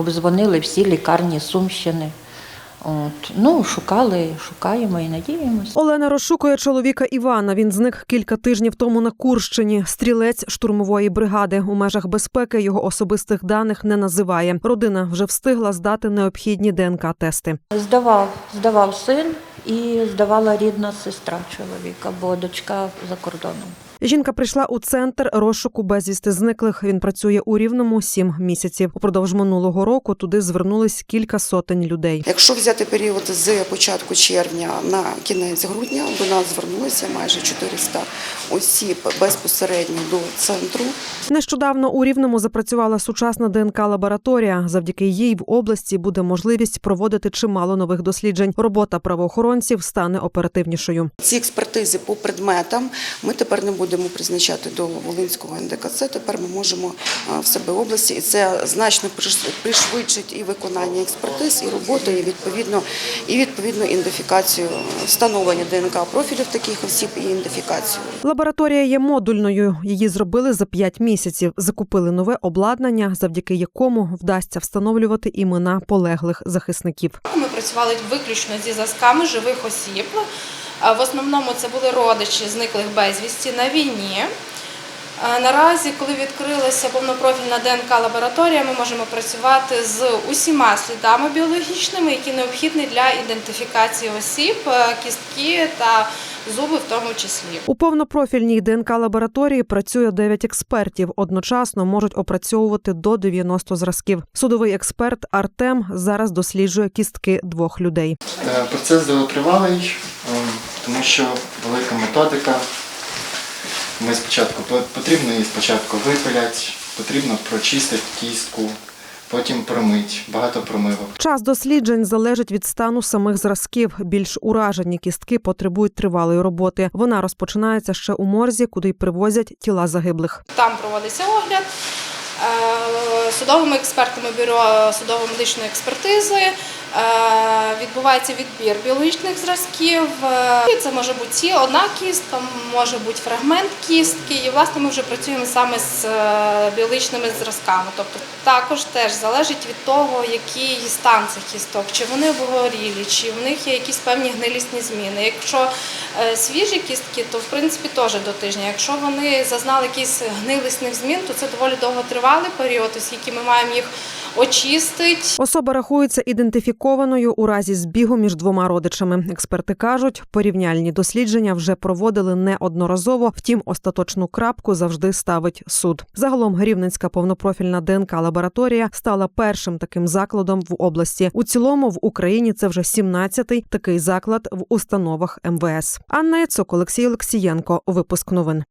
обдзвонили всі лікарні Сумщини. От. Ну, шукали, шукаємо і надіємося. Олена розшукує чоловіка Івана. Він зник кілька тижнів тому на Курщині. Стрілець штурмової бригади у межах безпеки його особистих даних не називає. Родина вже встигла здати необхідні ДНК-тести. Здавав, здавав син і здавала рідна сестра чоловіка, бо дочка за кордоном. Жінка прийшла у центр розшуку безвісти зниклих. Він працює у рівному сім місяців. Упродовж минулого року туди звернулись кілька сотень людей. Якщо взяти період з початку червня на кінець грудня, до нас звернулося майже 400 осіб безпосередньо до центру. Нещодавно у рівному запрацювала сучасна ДНК лабораторія. Завдяки їй в області буде можливість проводити чимало нових досліджень. Робота правоохоронців стане оперативнішою. Ці експертизи по предметам ми тепер не будемо призначати до Волинського НДКЦ. Тепер ми можемо в себе області, і це значно приш- пришвидшить і виконання експертиз, і роботу, і відповідно, і відповідно ідентифікацію, встановлення ДНК профілів таких осіб і ідентифікацію. Лабораторія є модульною. Її зробили за п'ять місяців. Закупили нове обладнання, завдяки якому вдасться встановлювати імена полеглих захисників. Ми працювали виключно зі зразками живих осіб. А В основному це були родичі зниклих безвісті на війні. Наразі, коли відкрилася повнопрофільна ДНК-лабораторія, ми можемо працювати з усіма слідами біологічними, які необхідні для ідентифікації осіб, е, кістки та зуби в тому числі. У повнопрофільній ДНК лабораторії працює 9 експертів. Одночасно можуть опрацьовувати до 90 зразків. Судовий експерт Артем зараз досліджує кістки двох людей. Е, Процес довготривалий, ем, тому що велика методика. Ми спочатку потрібно її спочатку випилять, потрібно прочистити кістку, потім промить, багато промивок. Час досліджень залежить від стану самих зразків. Більш уражені кістки потребують тривалої роботи. Вона розпочинається ще у морзі, куди й привозять тіла загиблих. Там проводиться огляд судовими експертами бюро судово-медичної експертизи. е, Відбувається відбір біологічних зразків. Е, Це може бути ці одна кістка, може бути фрагмент кістки. І власне ми вже працюємо саме з е, біологічними зразками. Тобто також теж залежить від того, який стан цих кісток, чи вони обгорілі, чи в них є якісь певні гнилісні зміни. Якщо е, свіжі кістки, то в принципі теж до тижня. Якщо вони зазнали якісь гнилісних змін, то це доволі довготривалий період, оскільки ми маємо їх очистити. Особа рахується ідентифікованою у разі збігу між двома родичами. Експерти кажуть, порівняльні дослідження вже проводили неодноразово. Втім, остаточну крапку завжди ставить суд. Загалом Рівненська повнопрофільна ДНК лабораторія стала першим таким закладом в області. У цілому в Україні це вже 17-й такий заклад в установах МВС. Анна Яцок, Олексій Олексієнко. Випуск новин.